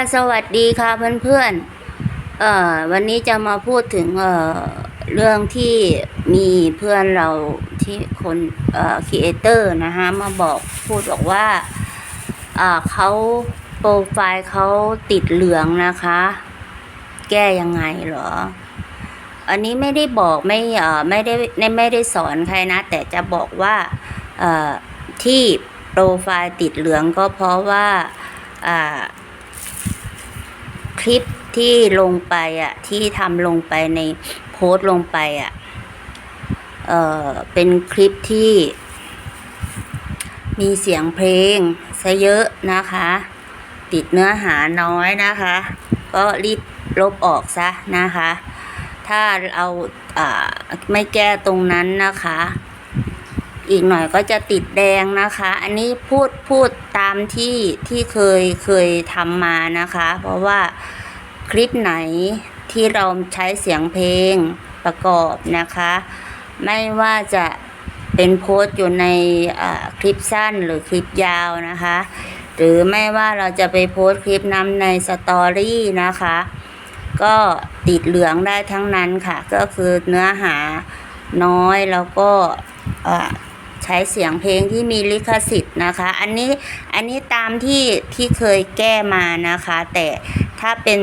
ค่ะสวัสดีค่ะเพื่อนๆ เอ่อวันนี้จะมาพูดถึงเอ่อเรื่องที่มีเพื่อนเราที่คนเอ่อครีเอเตอร์นะคะมาบอกพูดบอกว่าเอ่าเขาโปรไฟล์เขาติดเหลืองนะคะ แก้ยังไงเหรอ อันนี้ไม่ได้บอกไม่เอ่อไม่ได้ไม่ไม่ได้สอนใครนะ แต่จะบอกว่าเอ่อที่โปรไฟล์ติดเหลืองก็เพราะว่าอ่า คลิปที่ลงไปอะ ที่ทำลงไปในโพสต์ลงไปอะ เอ่อเป็นคลิปที่มีเสียงเพลงซะเยอะนะคะ ติดเนื้อหาน้อยนะคะ ก็รีบลบออกซะนะคะ ถ้าเอาอ่าไม่แก้ตรงนั้นนะคะ อีกหน่อยก็จะติดแดงนะคะ อันนี้พูดพูดตามที่ที่เคยเคยทำมานะคะ เพราะว่าคลิปไหนที่เราใช้เสียงเพลงประกอบนะคะ ไม่ว่าจะเป็นโพสต์อยู่ในคลิปสั้นหรือคลิปยาวนะคะ หรือไม่ว่าเราจะไปโพสต์คลิปน้ำในสตอรี่นะคะ ก็ติดเหลืองได้ทั้งนั้นค่ะ ก็คือเนื้อหาน้อยแล้วก็ ใช้เสียงเพลงที่มีลิขสิทธิ์นะคะ อันนี้อันนี้ตามที่ที่เคยแก้มานะคะ แต่ถ้าเป็น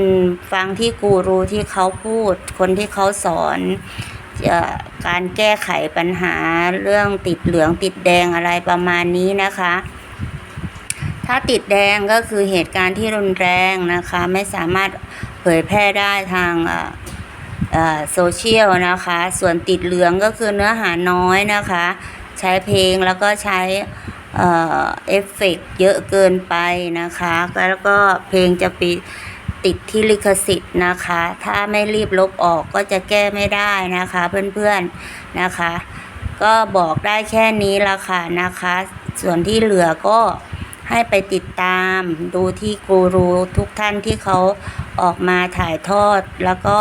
ฟังที่กูรูที่เขาพูด คนที่เขาสอนอการแก้ไขปัญหาเรื่องติดเหลืองติดแดงอะไรประมาณนี้นะคะ ถ้าติดแดงก็คือเหตุการณ์ที่รุนแรงนะคะ ไม่สามารถเผยแพร่ได้ทางโซเชียลนะคะ ส่วนติดเหลืองก็คือเนื้อหาน้อยนะคะ ใช้เพลงแล้วก็ใช้เอฟเฟกต์เยอะเกินไปนะคะ แล้วก็เพลงจะไปติดที่ลิขสิทธิ์นะคะ ถ้าไม่รีบลบออกก็จะแก้ไม่ได้นะคะเพื่อนๆนะคะ ก็บอกได้แค่นี้ละค่ะนะคะ ส่วนที่เหลือก็ให้ไปติดตามดูที่กูรูทุกท่านที่เขาออกมาถ่ายทอดแล้วก็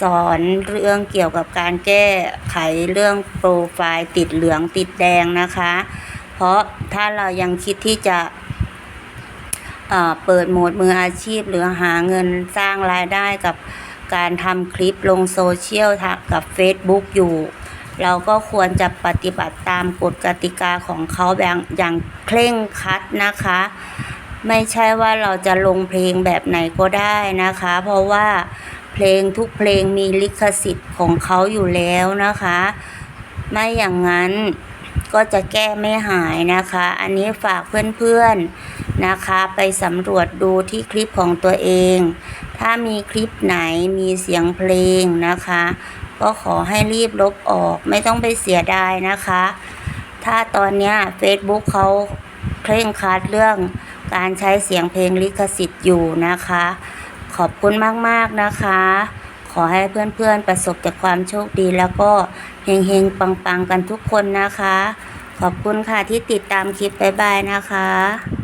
สอนเรื่องเกี่ยวกับการแก้ไขเรื่องโปรไฟล์ติดเหลืองติดแดงนะคะ เพราะถ้าเรายังคิดที่จะเอ่อเปิดโหมดมืออาชีพ หรือหาเงินสร้างรายได้กับการทำคลิปลงโซเชียลกับ Facebook อยู่ เราก็ควรจะปฏิบัติตามกฎกติกาของเขาอย่างอย่างเคร่งครัดนะคะ ไม่ใช่ว่าเราจะลงเพลงแบบไหนก็ได้นะคะ เพราะว่า เพลงทุกเพลงมีลิขสิทธิ์ของเขาอยู่แล้วนะคะ ไม่อย่างนั้นก็จะแก้ไม่หายนะคะ อันนี้ฝากเพื่อนๆนะคะ ไปสำรวจดูที่คลิปของตัวเอง ถ้ามีคลิปไหนมีเสียงเพลงนะคะ ก็ขอให้รีบลบออกไม่ต้องไปเสียดายนะคะ ถ้าตอนนี้ Facebook เขาเคร่งครัดเรื่องการใช้เสียงเพลงลิขสิทธิ์อยู่นะคะ ขอบคุณมากๆนะคะ ขอให้เพื่อนๆประสบแต่ความโชคดีแล้วก็เฮงๆปังๆกันทุกคนนะคะ ขอบคุณค่ะที่ติดตามคลิปบ๊ายบายนะคะ